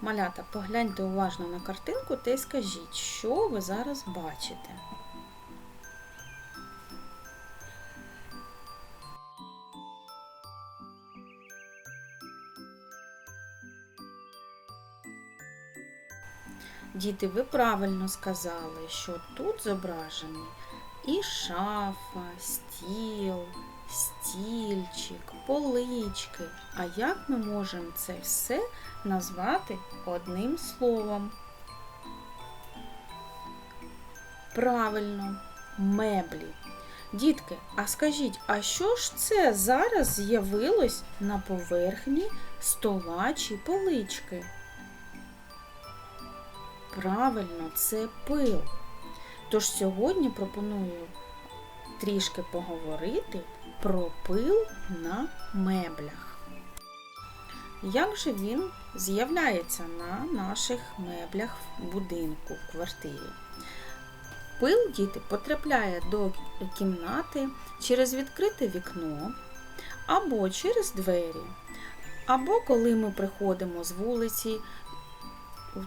Малята, погляньте уважно на картинку та й скажіть, що ви зараз бачите. Діти, ви правильно сказали, що тут зображені і шафа, стіл, стільчик, полички. А як ми можемо це все назвати одним словом? Правильно, меблі. Дітки, а скажіть, а що ж це зараз з'явилось на поверхні стола чи полички? Правильно, це пил. Тож сьогодні пропоную трішки поговорити про пил на меблях. Як же він з'являється на наших меблях в будинку, в квартирі? Пил діти потрапляє до кімнати через відкрите вікно або через двері, або коли ми приходимо з вулиці,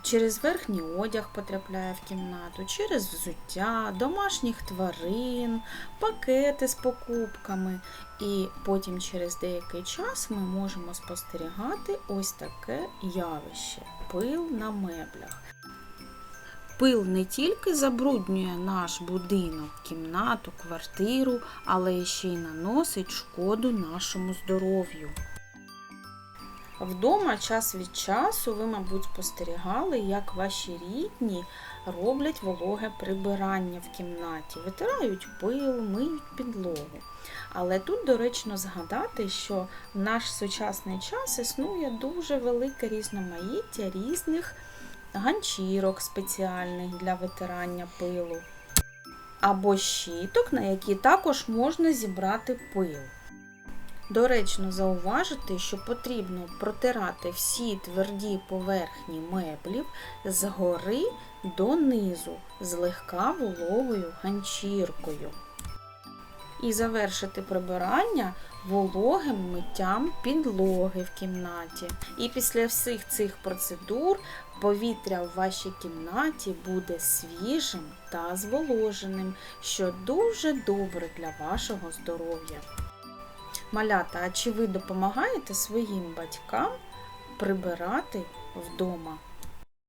через верхній одяг потрапляє в кімнату, через взуття, домашніх тварин, пакети з покупками. І потім через деякий час ми можемо спостерігати ось таке явище пил на меблях. Пил не тільки забруднює наш будинок, кімнату, квартиру, але ще й наносить шкоду нашому здоров'ю. Вдома час від часу ви, мабуть, спостерігали, як ваші рідні роблять вологе прибирання в кімнаті, витирають пил, миють підлогу. Але тут доречно згадати, що в наш сучасний час існує дуже велике різноманіття різних ганчірок спеціальних для витирання пилу, або щіток, на які також можна зібрати пил. Доречно зауважити, що потрібно протирати всі тверді поверхні меблів згори донизу злегка вологою ганчіркою. І завершити прибирання вологим миттям підлоги в кімнаті. І після всіх цих процедур повітря в вашій кімнаті буде свіжим та зволоженим, що дуже добре для вашого здоров'я. Малята, а чи ви допомагаєте своїм батькам прибирати вдома?